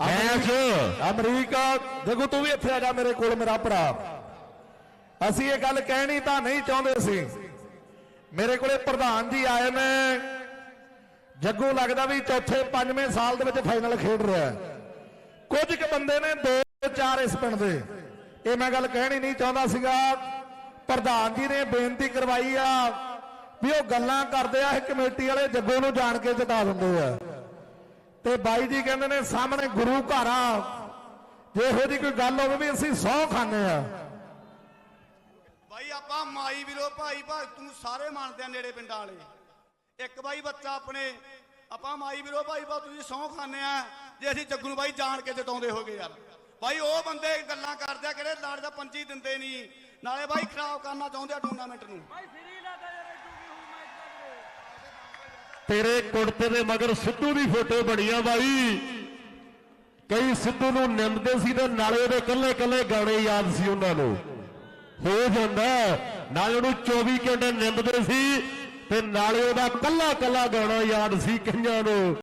Match. America ਦੇਖੋ ਤੂੰ ਵੀ ਇੱਥੇ ਆ ਜਾ ਮੇਰੇ ਕੋਲ ਮੇਰਾ ਭਰਾ। ਅਸੀਂ ਇਹ ਗੱਲ ਕਹਿਣੀ ਤਾਂ ਨਹੀਂ ਚਾਹੁੰਦੇ ਸੀ। ਮੇਰੇ ਕੋਲੇ ਪ੍ਰਧਾਨ ਜੀ ਆਏ ਨੇ। ਜੱਗੂ ਲੱਗਦਾ ਵੀ ਚੌਥੇ ਪੰਜਵੇਂ ਸਾਲ ਦੇ ਵਿੱਚ ਫਾਈਨਲ ਖੇਡ ਰਿਹਾ ਹੈ। ਕੁਝ ਕੁ ਬੰਦੇ ਨੇ ਦੋ ਚਾਰ ਇਸ ਪਿੰਡ ਦੇ। ਇਹ ਮੈਂ ਗੱਲ ਕਹਿਣੀ ਨਹੀਂ ਚਾਹੁੰਦਾ ਸੀਗਾ। ਪ੍ਰਧਾਨ ਜੀ ਨੇ ਬੇਨਤੀ ਕਰਵਾਈ ਆ ਵੀ ਉਹ ਗੱਲਾਂ ਕਰਦੇ ਆ ਇਹ ਕਮੇਟੀ ਵਾਲੇ ਜੱਗੂ ਨੂੰ ਜਾਣ ਕੇ ਜਿਤਾ ਦਿੰਦੇ ਆ। ਤੇ ਬਾਈ ਜੀ ਕਹਿੰਦੇ ਨੇ ਸਾਹਮਣੇ ਗੁਰੂ ਘਰ ਆ। ਜੇ ਇਹੋ ਜਿਹੀ ਕੋਈ ਗੱਲ ਹੋਵੇ ਵੀ ਅਸੀਂ ਸੌ ਖਾਂਦੇ ਆ। ਬਾਈ ਆਪਾਂ ਮਾਈ ਵੀਰੋ ਭਾਈ ਭਗਤ ਨੂੰ ਸਾਰੇ ਮੰਨਦੇ ਆ ਨੇੜੇ ਪਿੰਡਾਂ ਵਾਲੇ। ਇੱਕ ਬਾਈ ਬੱਚਾ ਆਪਣੇ ਆਪਾਂ ਮਾਈ ਵੀਰੋ ਭਾਈ ਭਗਤ ਤੁਸੀਂ ਸਹੁੰ ਖਾਂਦੇ ਆ। ਜੇ ਅਸੀਂ ਜੱਗੂ ਨੂੰ ਬਾਈ ਜਾਣ ਕੇ ਜਿਤਾਉਂਦੇ ਹੋਗੇ ਯਾਰ। ਬਾਈ ਉਹ ਬੰਦੇ ਗੱਲਾਂ ਕਰਦੇ ਆ ਕਿਹੜੇ ਲਾੜ ਦਾ ਪੰਜੀ ਦਿੰਦੇ ਨਹੀਂ। ਨਾਲੇ ਬਾਈ ਖਰਾਬ ਕਰਨਾ ਚਾਹੁੰਦੇ ਆ ਟੂਰਨਾਮੈਂਟ ਨੂੰ। ਤੇਰੇ ਕੁੜਤੇ ਦੇ ਮਗਰ ਸਿੱਧੂ ਦੀ ਫੋਟੋ ਬਣੀ ਬਾਈ। ਕਈ ਸਿੱਧੂ ਨੂੰ ਨਿੰਦਦੇ ਸੀ ਤੇ ਨਾਲੇ ਉਹਦੇ ਕੱਲੇ ਕੱਲੇ ਗਾਣੇ ਯਾਦ ਸੀ ਉਹਨਾਂ ਨੂੰ। ਹੋ ਜਾਂਦਾ ਹੈ। ਨਾਲੇ ਉਹਨੂੰ 24 ਘੰਟੇ ਨਿੰਦਦੇ ਸੀ ਤੇ ਨਾਲੇ ਉਹਦਾ ਕੱਲਾ ਕੱਲਾ ਗਾਣਾ ਯਾਦ ਸੀ ਕਈਆਂ ਨੂੰ।